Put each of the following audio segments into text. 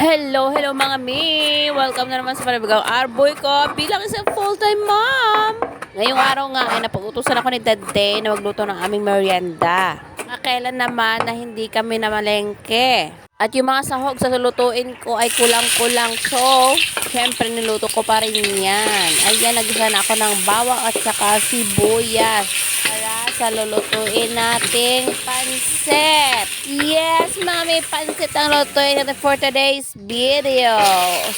Hello, hello mga mi! Welcome na naman sa panabagang Arboy ko bilang isang full-time mom! Ngayong araw nga ay napag-utusan ako ni Dade na magluto ng aming merienda. Kailan naman na hindi kami namalengke. At yung mga sahog sa lulutuin ko ay kulang-kulang. So, syempre niluto ko pa rin yan. Ayan, nagisa na ako ng bawang at saka sibuyas para sa lulutuin nating pansit. Yes, mga may pansit ang lutuin natin for today's video.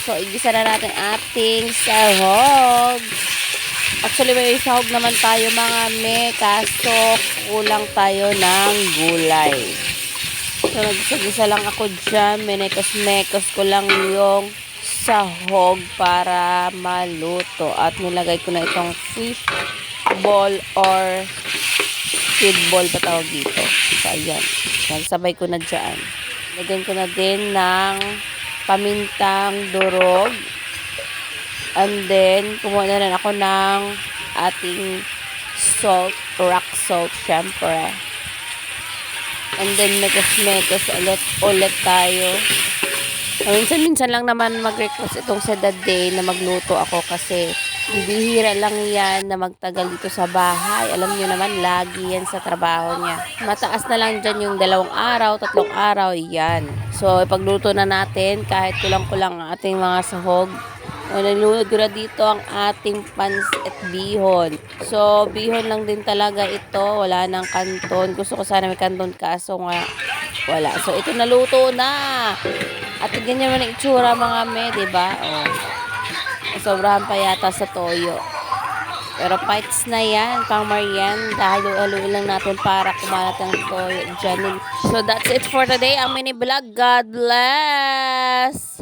So, igisa na natin ating sahog. Actually, may sahog naman tayo mga me, kaso kulang tayo ng gulay. So, nagsagisa lang ako dyan. Menekos-mekos ko lang yung sahog para maluto. At nilagay ko na itong fish ball or squid ball pa tawag dito. So, ayan. Nagsabay ko na dyan. Lagyan ko na din ng pamintang durog. And then, kumuha na rin ako ng ating salt, rock salt, syempre. And then, mekos-mekos ulit, ulit tayo. Minsan-minsan lang naman mag-request itong sa day na magluto ako kasi bibihira lang yan na magtagal dito sa bahay. Alam niyo naman, lagi yan sa trabaho niya. Mataas na lang dyan yung dalawang araw, tatlong araw, yan. So, ipagluto na natin kahit kulang-kulang ang ating mga sahog. Nalulod ko na dito ang ating pansit bihon. So, bihon lang din talaga ito. Wala nang kanton. Gusto ko sana may kanton kaso nga wala. So, ito naluto na. At ganyan naman ang itsura mga me, di ba? Oh. Sobrahan pa yata sa toyo. Pero bites na yan, pang merienda. Halu-haluin lang natin para kumalat ang toyo dyan. So, that's it for today. Ang mini vlog. God bless!